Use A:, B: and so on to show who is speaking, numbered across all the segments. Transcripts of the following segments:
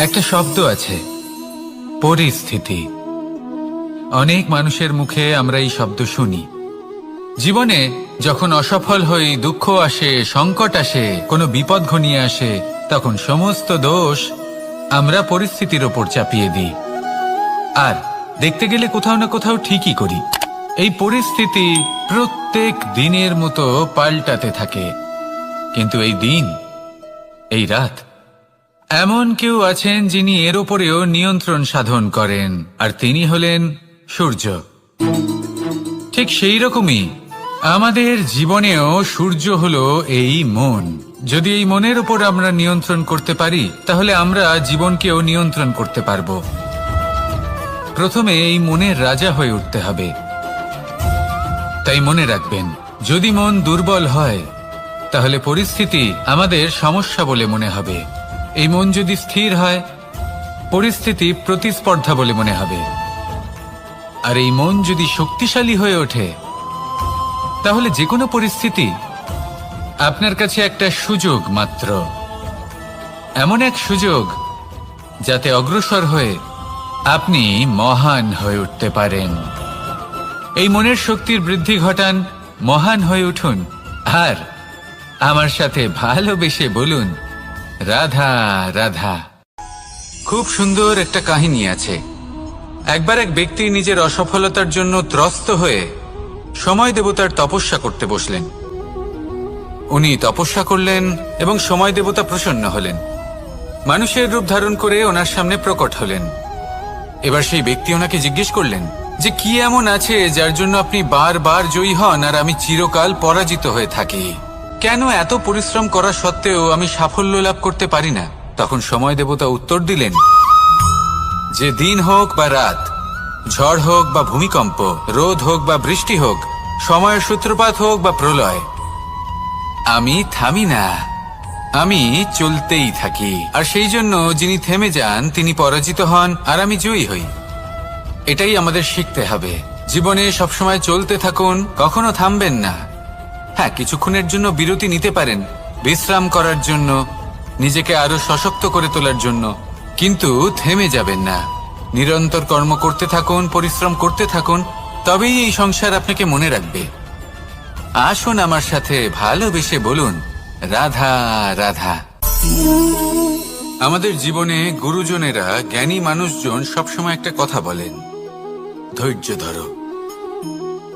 A: একটা শব্দ আছে। পরিস্থিতি। অনেক মানুষের মুখে আমরা এই শব্দ শুনি। জীবনে যখন অসফল হই, দুঃখ আসে, সংকট আসে, কোনো বিপদ ঘনিয়ে আসে, তখন সমস্ত দোষ আমরা পরিস্থিতির ওপর চাপিয়ে দিই। আর দেখতে গেলে কোথাও না কোথাও ঠিকই করি। এই পরিস্থিতি প্রত্যেক দিনের মতো পাল্টাতে থাকে। কিন্তু এই দিন, এই রাত এমন কেউ আছেন যিনি এর ওপরেও নিয়ন্ত্রণ সাধন করেন, আর তিনি হলেন সূর্য। ঠিক সেই রকমই আমাদের জীবনেও সূর্য হলো এই মন। যদি এই মনের উপর আমরা নিয়ন্ত্রণ করতে পারি, তাহলে আমরা জীবনকেও নিয়ন্ত্রণ করতে পারব। প্রথমে এই মনের রাজা হয়ে উঠতে হবে। তাই মনে রাখবেন, যদি মন দুর্বল হয়, তাহলে পরিস্থিতি আমাদের সমস্যা বলে মনে হবে। এই মন যদি স্থির হয়, পরিস্থিতি প্রতিস্পর্ধা বলে মনে হবে। আর এই মন যদি শক্তিশালী হয়ে ওঠে, তাহলে যে কোনো পরিস্থিতি আপনার কাছে একটা সুযোগ মাত্র। এমন এক সুযোগ যাতে অগ্রসর হয়ে আপনি মহান হয়ে উঠতে পারেন। এই মনের শক্তির বৃদ্ধি ঘটান, মহান হয়ে উঠুন। আর আমার সাথে ভালোবেসে বলুন রাধা রাধা। খুব সুন্দর একটা কাহিনী আছে। একবার এক ব্যক্তি নিজের অসফলতার জন্য ত্রস্ত হয়ে সময় দেবতার তপস্যা করতে বসলেন। উনি তপস্যা করলেন এবং সময় দেবতা প্রসন্ন হলেন। মানুষের রূপ ধারণ করে ওনার সামনে প্রকট হলেন। এবার সেই ব্যক্তি ওনাকে জিজ্ঞেস করলেন যে, কি এমন আছে যার জন্য আপনি বারবার জয়ী হন আর আমি চিরকাল পরাজিত হয়ে থাকি? কেন এত পরিশ্রম করা সত্ত্বেও আমি সাফল্য লাভ করতে পারি না? তখন সময় দেবতা উত্তর দিলেন, যে দিন হোক বা রাত, ঝড় হোক বা ভূমিকম্প, রোদ হোক বা বৃষ্টি হোক, সময়ের সূত্রপাত হোক বা প্রলয়, আমি থামি না, আমি চলতেই থাকি। আর সেই জন্য যিনি থেমে যান, তিনি পরাজিত হন, আর আমি জয়ী হই। এটাই আমাদের শিখতে হবে। জীবনে সবসময় চলতে থাকুন, কখনো থামবেন না। হ্যাঁ কিছুক্ষণের জন্য বিরতি নিতে পারেন। বিশ্রাম করার জন্য, নিজেকে আরও সশক্ত করে তোলার জন্য। কিন্তু থেমে যাবেন না। নিরন্তর কর্ম করতে থাকুন, পরিশ্রম করতে থাকুন, তবেই এই সংসার আপনাকে মনে রাখবে। আসুন আমার সাথে ভালোবেসে বলুন, রাধা রাধা। আমাদের জীবনে গুরুজনেরা জ্ঞানী মানুষজন সবসময় একটা কথা বলেন, ধৈর্য ধরো।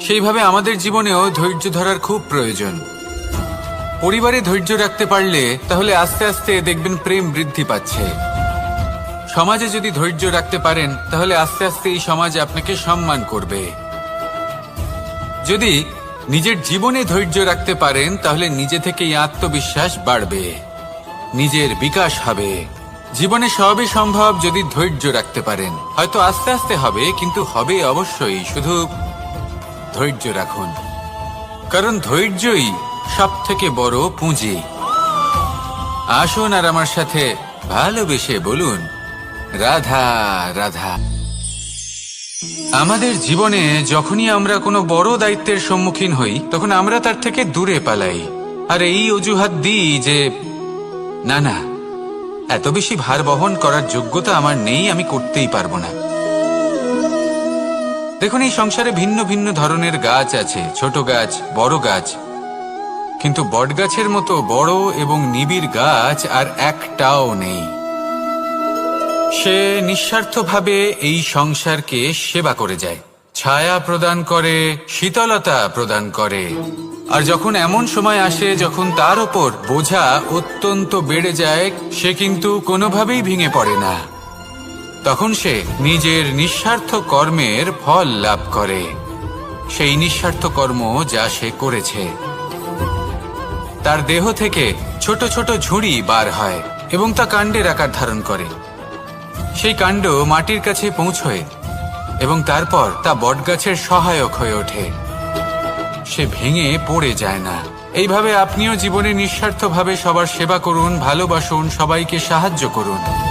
A: সেইভাবে আমাদের জীবনেও ধৈর্য ধরার খুব প্রয়োজন। পরিবারে ধৈর্য রাখতে পারলে তাহলে আস্তে আস্তে দেখবেন প্রেম বৃদ্ধি পাচ্ছে। সমাজে যদি ধৈর্য রাখতে পারেন, তাহলে আস্তে আস্তে এই সমাজ আপনাকে সম্মান করবে। যদি নিজের জীবনে ধৈর্য রাখতে পারেন, তাহলে নিজে থেকেই আত্মবিশ্বাস বাড়বে। নিজের বিকাশ হবে। জীবনে সবই সম্ভব যদি ধৈর্য রাখতে পারেন। হয়তো আস্তে আস্তে হবে, কিন্তু হবে অবশ্যই। শুধু ধৈর্য রাখুন। কারণ ধৈর্যই সব থেকে বড় পুঁজি। আসুন আর আমার সাথে ভালোবেসে বলুন, রাধা রাধা। আমাদের জীবনে যখনই আমরা কোনো বড় দায়িত্বের সম্মুখীন হই, তখন আমরা তার থেকে দূরে পালাই। আর এই অজুহাত দিই যে, না না, এত বেশি ভার বহন করার যোগ্যতা আমার নেই, আমি করতেই পারব না। দেখুন, এই সংসারে ভিন্ন ভিন্ন ধরনের গাছ আছে, ছোট গাছ, বড় গাছ। কিন্তু বটগাছের মতো বড় এবং নিবিড় গাছ আর একটাও নেই। সে নিঃস্বার্থভাবে এই সংসারকে সেবা করে যায়। ছায়া প্রদান করে, শীতলতা প্রদান করে। আর যখন এমন সময় আসে যখন তার ওপর বোঝা অত্যন্ত বেড়ে যায়, সে কিন্তু কোনোভাবেই ভেঙে পড়ে না। তখন সে নিজের নিঃস্বার্থ কর্মের ফল লাভ করে। সেই নিঃস্বার্থ কর্ম যা সে করেছে। তার দেহ থেকে ছোট ছোট ঝুড়ি বার হয় এবং তা কাণ্ডের আকার ধারণ করে। সেই কাণ্ড মাটির কাছে পৌঁছয় এবং তারপর তা বটগাছের সহায়ক হয়ে ওঠে। সে ভেঙে পড়ে যায় না। এইভাবে আপনিও জীবনে নিঃস্বার্থভাবে সবার সেবা করুন, ভালোবাসুন, সবাইকে সাহায্য করুন।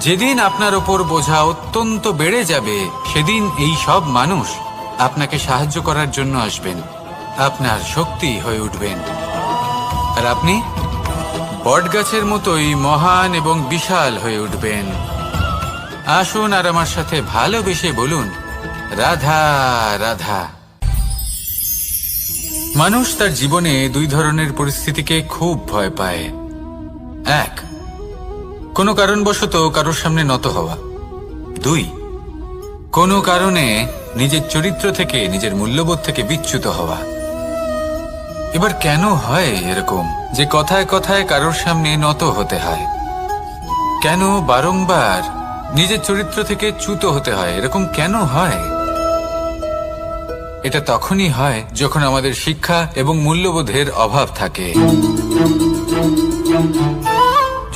A: যেদিন আপনার ওপর বোঝা অত্যন্ত বেড়ে যাবে, সেদিন এই সব মানুষ আপনাকে সাহায্য করার জন্য আসবেন। আপনার শক্তি হয়ে উঠবেন। আর আপনি বটগাছের মতোই মহান এবং বিশাল হয়ে উঠবেন। আসুন আর আমার সাথে ভালোবেসে বলুন, রাধা রাধা। মানুষ তার জীবনে দুই ধরনের পরিস্থিতিকে খুব ভয় পায়। এক কোনো কারণবশত কারোর সামনে নত হওয়া। দুই, কোনো কারণে নিজের চরিত্র থেকে, নিজের মূল্যবোধ থেকে বিচ্যুত হওয়া। এবার কেন হয় এরকম যে কথায় কথায় কারোর সামনে নত হতে হয়? কেন বারংবার নিজের চরিত্র থেকে চ্যুত হতে হয়? এরকম কেন হয়? এটা তখনই হয় যখন আমাদের শিক্ষা এবং মূল্যবোধের অভাব থাকে।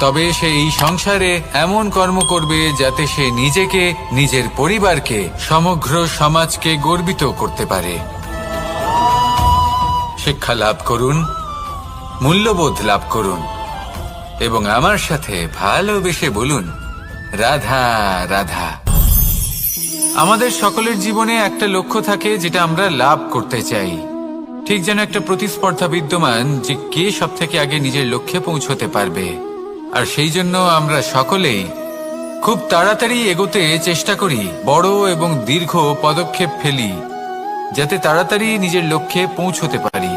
A: তবে সে এই সংসারে এমন কর্ম করবে যাতে সে নিজেকে, নিজের পরিবারকে, সমগ্র সমাজকে গর্বিত করতে পারে। শিক্ষা লাভ করুন, মূল্যবোধ লাভ করুন, এবং আমার সাথে ভালোবেসে বলুন, রাধা রাধা। আমাদের সকলের জীবনে একটা লক্ষ্য থাকে যেটা আমরা লাভ করতে চাই। ঠিক যেন একটা প্রতিস্পর্ধা বিদ্যমান যে কে সব থেকে আগে নিজের লক্ষ্যে পৌঁছতে পারবে। আর সেই জন্য আমরা সকলেই খুব তাড়াতাড়ি এগোতে চেষ্টা করি, বড় এবং দীর্ঘ পদক্ষেপ ফেলি, যাতে তাড়াতাড়ি নিজের লক্ষ্যে পৌঁছতে পারি।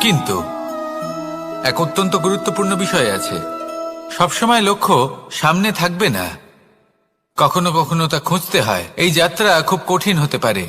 A: কিন্তু এক অত্যন্ত গুরুত্বপূর্ণ বিষয় আছে। সবসময় লক্ষ্য সামনে থাকবে না। কখনো কখনো তা খুঁজতে হয়। এই যাত্রা খুব কঠিন হতে পারে।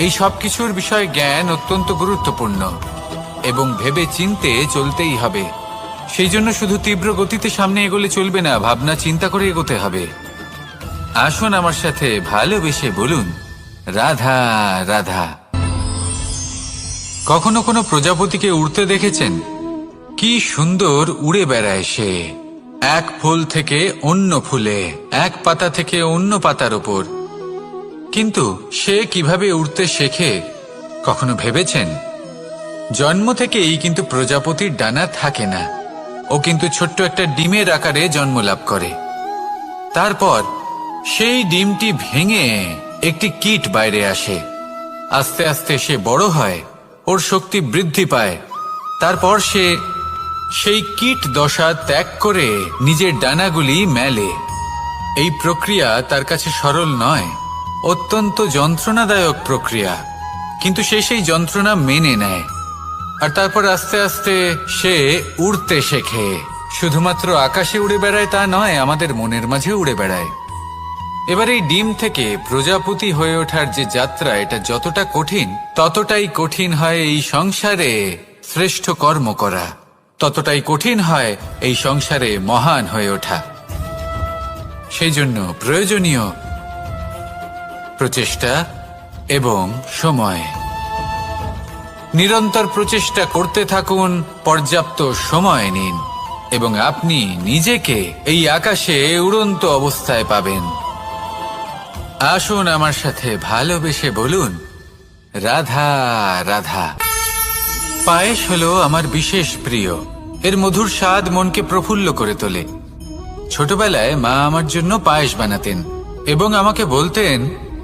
A: এই সব কিছুর বিষয়ে জ্ঞান অত্যন্ত গুরুত্বপূর্ণ এবং ভেবে চিনতে চলতেই হবে। সেই জন্য শুধু তীব্র গতিতে সামনে এগোলে চলবে না, ভাবনা চিন্তা করে এগোতে হবে। আসুন আমার সাথে ভালোবেসে বলুন, রাধা রাধা। কখনো কোনো প্রজাপতিকে উড়তে দেখেছেন? কি সুন্দর উড়ে বেড়ায় সে। এক ফুল থেকে অন্য ফুলে, এক পাতা থেকে অন্য পাতার ওপর কিন্তু সে কীভাবে উড়তে শেখে, কখনো ভেবেছেন? জন্ম থেকেই কিন্তু প্রজাপতির ডানা থাকে না। ও কিন্তু ছোট্ট একটা ডিমের আকারে জন্ম লাভ করে। তারপর সেই ডিমটি ভেঙে একটি কীট বাইরে আসে। আস্তে আস্তে সে বড় হয়, ওর শক্তি বৃদ্ধি পায়। তারপর সে সেই কীট দশা ত্যাগ করে নিজের ডানাগুলি মেলে। এই প্রক্রিয়া তার কাছে সরল নয়। অত্যন্ত যন্ত্রণাদায়ক প্রক্রিয়া। কিন্তু সে সেই যন্ত্রণা মেনে নেয়। আর তারপর আস্তে আস্তে সে উড়তে শেখে। শুধুমাত্র আকাশে উড়ে বেড়ায় তা নয়, আমাদের মনের মাঝে উড়ে বেড়ায়। এবার এই ডিম থেকে প্রজাপতি হয়ে ওঠার যে যাত্রা, এটা যতটা কঠিন, ততটাই কঠিন হয় এই সংসারে শ্রেষ্ঠ কর্ম করা। ততটাই কঠিন হয় এই সংসারে মহান হয়ে ওঠা। সেই জন্য প্রয়োজনীয় প্রচেষ্টা এবং সময়। নিরন্তর প্রচেষ্টা করতে থাকুন, পর্যাপ্ত সময় নিন, এবং আপনি নিজেকে এই আকাশে উড়ন্ত অবস্থায় পাবেন। আসুন আমার সাথে ভালোবেসে বলুন, রাধা রাধা। পায়েস হলো আমার বিশেষ প্রিয়। এর মধুর স্বাদ মনকে প্রফুল্ল করে তোলে। ছোটবেলায় মা আমার জন্য পায়েস বানাতেন এবং আমাকে বলতেন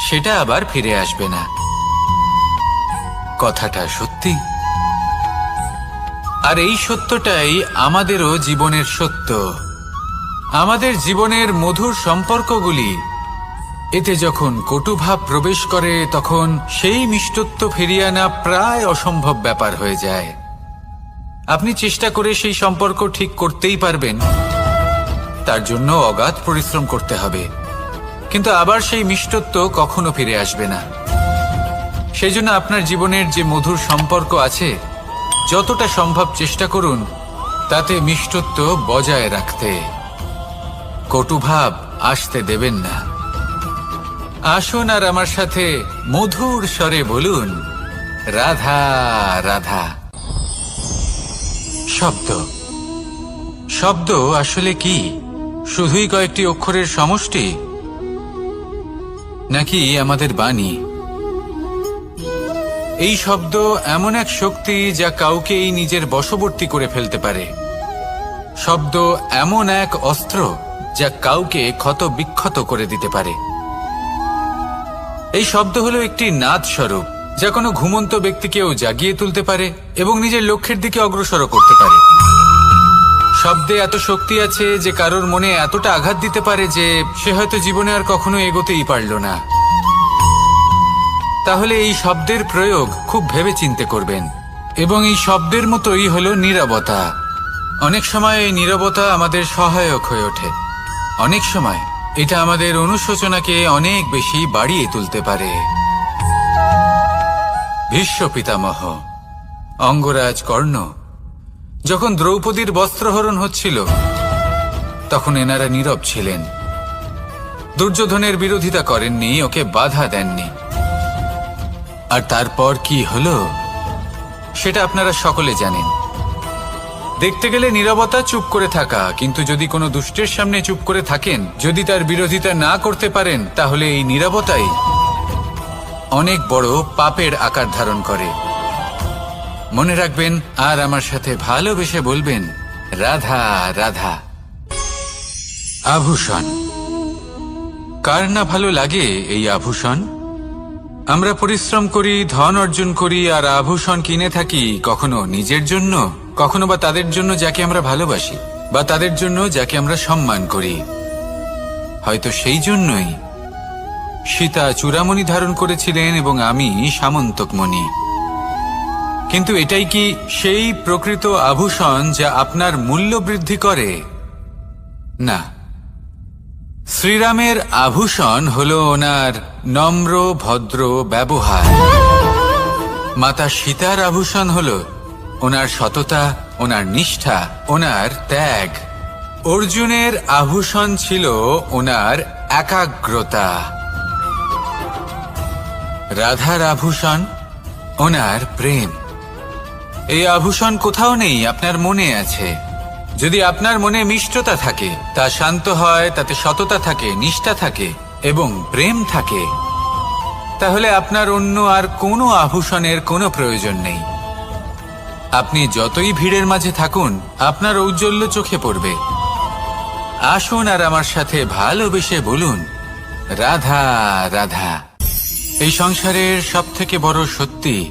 A: সেটা আবার ফিরে আসবে না। কথাটা সত্যি। আর এই সত্যটাই আমাদেরও জীবনের সত্য। আমাদের জীবনের মধুর সম্পর্কগুলি, এতে যখন কটুভাব প্রবেশ করে, তখন সেই মিষ্টত্ব ফিরিয়ে আনা প্রায় অসম্ভব ব্যাপার হয়ে যায়। আপনি চেষ্টা করে সেই সম্পর্ক ঠিক করতেই পারবেন। তার জন্য অগাধ পরিশ্রম করতে হবে। কিন্তু আবার সেই মিষ্টত্ব কখনো ফিরে আসবে না। সেই জন্য আপনার জীবনের যে মধুর সম্পর্ক আছে, যতটা সম্ভব চেষ্টা করুন, তাতে মিষ্টত্ব বজায় রাখতে। কটুভাব আসতে দেবেন না। আসুন আর আমার সাথে মধুর স্বরে বলুন, রাধা রাধা। শব্দ। শব্দ আসলে কি? শুধুই কয়েকটি অক্ষরের সমষ্টি? নাকি আমাদের বাণী? এই শব্দ এমন এক শক্তি যা কাউকেই নিজের বশবর্তী করে ফেলতে পারে। শব্দ এমন এক অস্ত্র যা কাউকে ক্ষত বিক্ষত করে দিতে পারে। এই শব্দ হলো একটি নাদ স্বরূপ যা কোনো ঘুমন্ত ব্যক্তিকেও জাগিয়ে তুলতে পারে এবং নিজের লক্ষ্যের দিকে অগ্রসর করতে পারে। শব্দে এত শক্তি আছে যে কারোর মনে এতটা আঘাত দিতে পারে যে সে হয়তো জীবনে আর কখনো এগোতেই পারল না। তাহলে এই শব্দের প্রয়োগ খুব ভেবে চিন্তে করবেন। এবং এই শব্দের মতোই হলো নীরবতা। অনেক সময় এই নীরবতা আমাদের সহায়ক হয়ে ওঠে। অনেক সময় এটা আমাদের অনুশোচনাকে অনেক বেশি বাড়িয়ে তুলতে পারে। ভীষ্ম পিতামহ, অঙ্গরাজ কর্ণ যখন দ্রৌপদীর বস্ত্রহরণ হচ্ছিল, তখন এনারা নীরব ছিলেন। দুর্যোধনের বিরোধিতা করেননি, ওকে বাধা দেননি। আর তারপর কি হলো, সেটা আপনারা সকলে জানেন। দেখতে গেলে নীরবতা চুপ করে থাকা, কিন্তু যদি কোনো দুষ্টের সামনে চুপ করে থাকেন, যদি তার বিরোধিতা না করতে পারেন, তাহলে এই নীরবতাই অনেক বড় পাপের আকার ধারণ করে। মনে রাখবেন, আর আমার সাথে ভালোবেসে বলবেন, রাধা রাধা। আভূষণ। কার না ভালো লাগে এই আভূষণ? আমরা পরিশ্রম করি, ধন অর্জন করি, আর আভূষণ কিনে থাকি কখনো নিজের জন্য, কখনো বা তাদের জন্য যাকে আমরা ভালোবাসি, বা তাদের জন্য যাকে আমরা সম্মান করি। হয়তো সেই জন্যই সীতা চূড়ামণি ধারণ করেছিলেন এবং আমি সামন্তকমণি। কিন্তু এটাই কি সেই প্রকৃত আভূষণ যা আপনার মূল্য বৃদ্ধি করে? না। শ্রীরামের আভূষণ হল ওনার নম্র, ভদ্র ব্যবহার। মাতা সীতার আভূষণ হল ওনার সততা, ওনার নিষ্ঠা, ওনার ত্যাগ। অর্জুনের আভূষণ ছিল ওনার একাগ্রতা। রাধার আভূষণ, ওনার প্রেম। এই আভূষণ কোথাও নেই, আপনার মনে আছে। যদি আপনার মনে মিষ্টতা থাকে, তা শান্ত হয়, তাতে সততা থাকে, নিষ্ঠা থাকে এবং প্রেম থাকে, তাহলে আপনার অন্য আর কোনো আভূষণের কোনো প্রয়োজন নেই। আপনি যতই ভিড়ের মাঝে থাকুন, আপনার ঔজ্জ্বল্য চোখে পড়বে। আসুন আর আমার সাথে ভালোবেসে বলুন, রাধা রাধা। এই সংসারের সব থেকে বড় সত্যি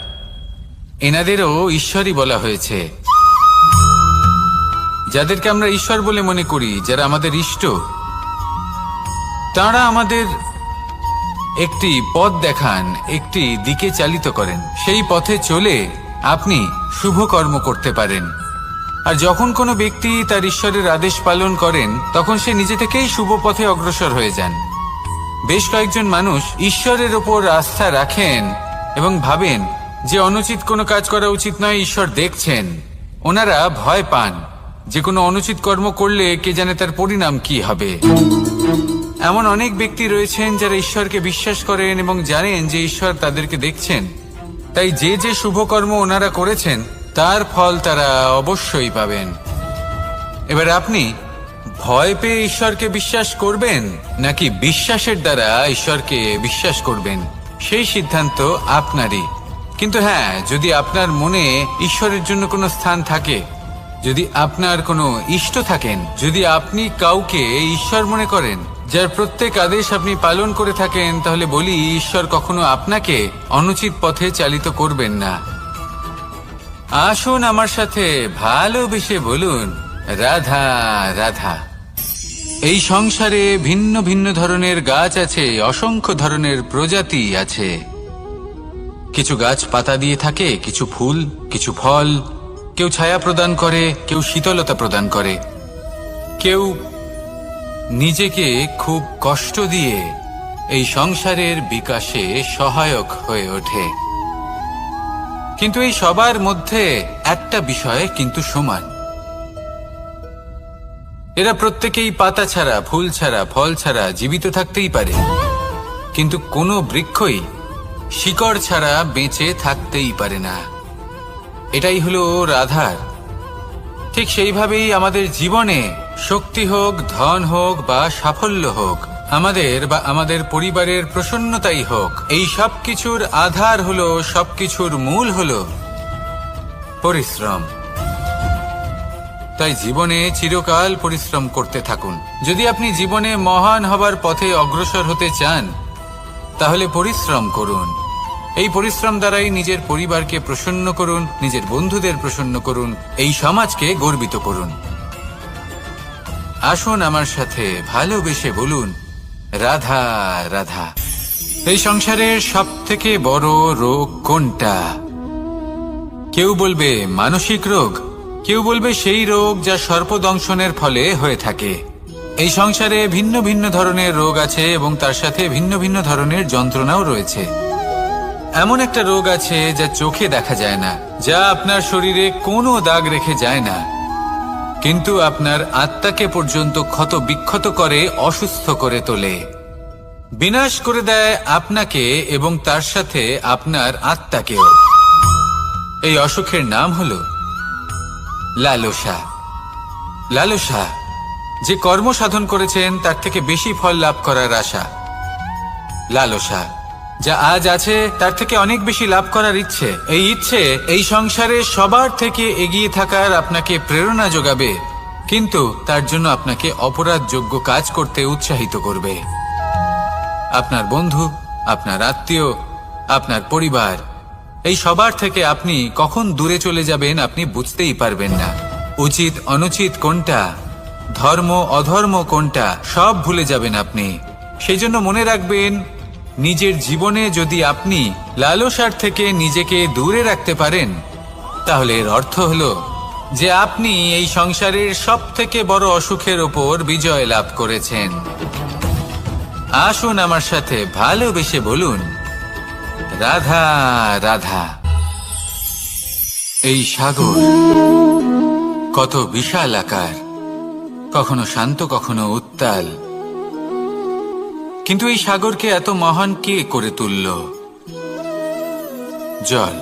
A: এনাদেরও ঈশ্বরই বলা হয়েছে। যাদেরকে আমরা ঈশ্বর বলে মনে করি, যারা আমাদের ইষ্ট, তারা আমাদের একটি পথ দেখান, একটি দিকে চালিত করেন। সেই পথে চলে আপনি শুভ কর্ম করতে পারেন। আর যখন কোনো ব্যক্তি তার ঈশ্বরের আদেশ পালন করেন, তখন সে নিজে থেকেই শুভ পথে অগ্রসর হয়ে যান। বেশ কয়েকজন মানুষ ঈশ্বরের ওপর আস্থা রাখেন এবং ভাবেন যে অনুচিত কোনো কাজ করা উচিত নয়, ঈশ্বর দেখছেন। ওনারা ভয় পান। যে কোনো অনুচিত কর্ম করলে কে জানে তার পরিণাম কি হবে। এমন অনেক ব্যক্তি রয়েছেন যারা ঈশ্বরকে বিশ্বাস করেন এবং জানেন যে ঈশ্বর তাদেরকে দেখছেন। তাই যে যে শুভকর্ম ওনারা করেছেন, তার ফল তারা অবশ্যই পাবেন। এবার আপনি ভয় পেয়ে ঈশ্বরকে বিশ্বাস করবেন, নাকি বিশ্বাসের দ্বারা ঈশ্বরকে বিশ্বাস করবেন? সেই সিদ্ধান্ত আপনারই। কিন্তু হ্যাঁ যদি আপনার মনে ঈশ্বরের জন্য কোনো স্থান থাকে, যদি আপনার কোনো ইষ্ট থাকেন, যদি আপনি কাউকে ঈশ্বর মনে করেন, যার প্রত্যেক আদেশ আপনি পালন করে থাকেন, তাহলে বলি ঈশ্বর কখনো আপনাকে অনুচিত পথে চালিত করবেন না। আসুন আমার সাথে ভালোবেসে বলুন, রাধা রাধা। এই সংসারে ভিন্ন ভিন্ন ধরনের গাছ আছে, অসংখ্য ধরনের প্রজাতি আছে। কিছু গাছ পাতা দিয়ে থাকে, কিছু ফুল, কিছু ফল। কেউ ছায়া প্রদান করে, কেউ শীতলতা প্রদান করে। কেউ নিজেকে খুব কষ্ট দিয়ে এই সংসারের বিকাশে সহায়ক হয়ে ওঠে। কিন্তু এই সবার মধ্যে একটা বিষয় কিন্তু সমান। এরা প্রত্যেকেই পাতা ছাড়া, ফুল ছাড়া, ফল ছাড়া জীবিত থাকতেই পারে। কিন্তু কোনো বৃক্ষই শিকড় ছাড়া বেঁচে থাকতেই পারে না। এটাই হলো রাধার। ঠিক সেইভাবেই আমাদের জীবনে শক্তি হোক, ধন হোক বা সাফল্য হোক, আমাদের বা আমাদের পরিবারের প্রসন্নতাই হোক, এই সব কিছুর আধার হলো, সবকিছুর মূল হলো পরিশ্রম। তাই জীবনে চিরকাল পরিশ্রম করতে থাকুন। যদি আপনি জীবনে মহান হবার পথে অগ্রসর হতে চান, তাহলে পরিশ্রম করুন। এই পরিশ্রম দ্বারাই নিজের পরিবারকে প্রসন্ন করুন, নিজের বন্ধুদের প্রসন্ন করুন, এই সমাজকে গর্বিত করুন। আসুন আমার সাথে ভালোবেসে বলুন, রাধা রাধা। এই সংসারের সব থেকে বড় রোগ কোনটা? কেউ বলবে মানসিক রোগ, কেউ বলবে সেই রোগ যা সর্পদংশনের ফলে হয়ে থাকে। এই সংসারে ভিন্ন ভিন্ন ধরনের রোগ আছে এবং তার সাথে ভিন্ন ভিন্ন ধরনের যন্ত্রণাও রয়েছে। এমন একটা রোগ আছে যা চোখে দেখা যায় না, যা আপনার শরীরে কোনো দাগ রেখে যায় না। কিন্তু আপনার আত্মাকে পর্যন্ত ক্ষত বিক্ষত করে, অসুস্থ করে তোলে। বিনাশ করে দেয় আপনাকে এবং তার সাথে আপনার আত্মাকেও। এই অসুখের নাম হল লালসা। লালসা, যে কর্ম সাধন করেছেন, তার থেকে বেশি ফল লাভ করার আশা। লালসা যা আজ আছে, তার থেকে অনেক বেশি লাভ করার ইচ্ছে। এই ইচ্ছে, এই সংসারে সবার থেকে এগিয়ে থাকার আপনাকে প্রেরণা যোগাবে। কিন্তু তার জন্য আপনাকে অপরাধযোগ্য কাজ করতে উৎসাহিত করবে। আপনার বন্ধু, আপনার আত্মীয়, আপনার পরিবার, এই সবার থেকে আপনি কখন দূরে চলে যাবেন আপনি বুঝতেই পারবেন না। উচিত, অনুচিত কোনটা, ধর্ম, অধর্ম কোনটা, সব ভুলে যাবেন আপনি। সেই জন্য মনে রাখবেন নিজের জীবনে যদি আপনি লালসার থেকে নিজেকে দূরে রাখতে পারেন, তাহলে এর অর্থ হলো যে আপনি এই সংসারের সব থেকে বড় অসুখের ওপর বিজয় লাভ করেছেন। আসুন আমার সাথে ভালোবেসে বলুন, রাধা রাধা, এই সাগর কত বিশাল আকার, কখনো শান্ত, কখনো উত্তাল কিন্তু এই সাগরকে এত মহান কে করে তুলল? জল।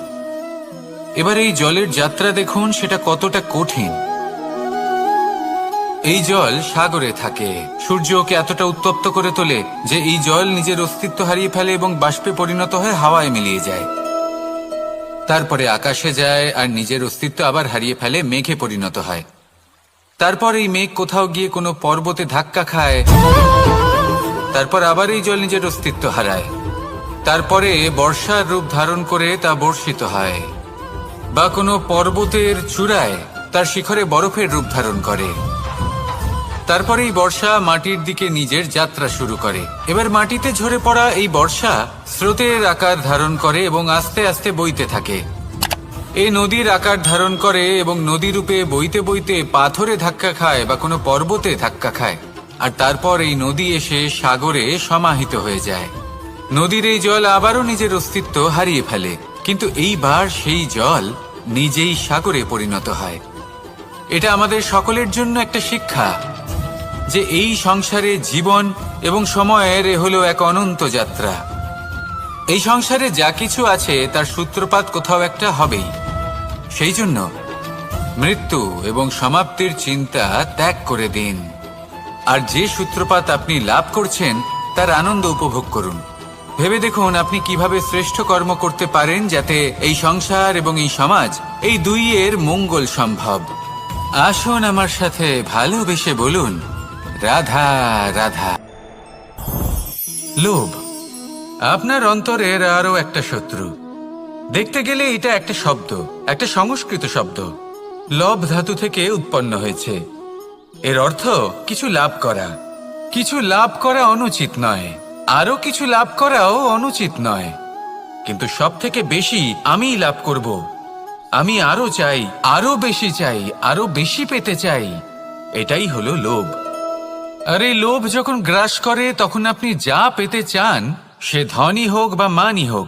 A: এবার এই জলের যাত্রা দেখুন, সেটা কতটা কঠিন। এই জল সাগরে থাকে। সূর্য ওকে এতটা উত্তপ্ত করে তোলে যে এই জল নিজের অস্তিত্ব হারিয়ে ফেলে এবং বাষ্পে পরিণত হয়ে হাওয়ায় মিলিয়ে যায়। তারপরে আকাশে যায় আর নিজের অস্তিত্ব আবার হারিয়ে ফেলে মেঘে পরিণত হয়। তারপর এই মেঘ কোথাও গিয়ে কোনো পর্বতে ধাক্কা খায়। তারপর আবার এই জল নিজের অস্তিত্ব হারায়। তারপরে বর্ষার রূপ ধারণ করে তা বর্ষিত হয় বা কোনো পর্বতের চূড়ায় তার শিখরে বরফের রূপ ধারণ করে। তারপরে এই বর্ষা মাটির দিকে নিজের যাত্রা শুরু করে। এবার মাটিতে ঝরে পড়া এই বর্ষা স্রোতের আকার ধারণ করে এবং আস্তে আস্তে বইতে থাকে। এই নদীর আকার ধারণ করে এবং নদী রূপে বইতে বইতে পাথরে ধাক্কা খায় বা কোনো পর্বতে ধাক্কা খায়। আর তারপর এই নদী এসে সাগরে সমাহিত হয়ে যায়। নদীর এই জল আবারও নিজের অস্তিত্ব হারিয়ে ফেলে, কিন্তু এইবার সেই জল নিজেই সাগরে পরিণত হয়। এটা আমাদের সকলের জন্য একটা শিক্ষা যে এই সংসারে জীবন এবং সময়ের এ হলো এক অনন্ত যাত্রা। এই সংসারে যা কিছু আছে তার সূত্রপাত কোথাও একটা হবেই। সেই জন্য মৃত্যু এবং সমাপ্তির চিন্তা ত্যাগ করে দিন। আর যে সূত্রপাত আপনি লাভ করছেন, তার আনন্দ উপভোগ করুন। ভেবে দেখুন আপনি কীভাবে শ্রেষ্ঠ কর্ম করতে পারেন যাতে এই সংসার এবং এই সমাজ এই দুইয়ের মঙ্গল সম্ভব। আসুন আমার সাথে ভালোবেসে বলুন, রাধা রাধা। লোভ, আপনার অন্তরের আরও একটা শত্রু। দেখতে গেলে এটা একটা শব্দ, একটা সংস্কৃত শব্দ। লব ধাতু থেকে উৎপন্ন হয়েছে। এর অর্থ কিছু লাভ করা। কিছু লাভ করা অনুচিত নয়। আরও কিছু লাভ করাও অনুচিত নয়। কিন্তু সব থেকে বেশি আমিই লাভ করব। আমি আরও চাই আরও বেশি চাই আরও বেশি পেতে চাই। এটাই হলো লোভ। আর এই লোভ যখন গ্রাস করে, তখন আপনি যা পেতে চান, সে ধনই হোক বা মানই হোক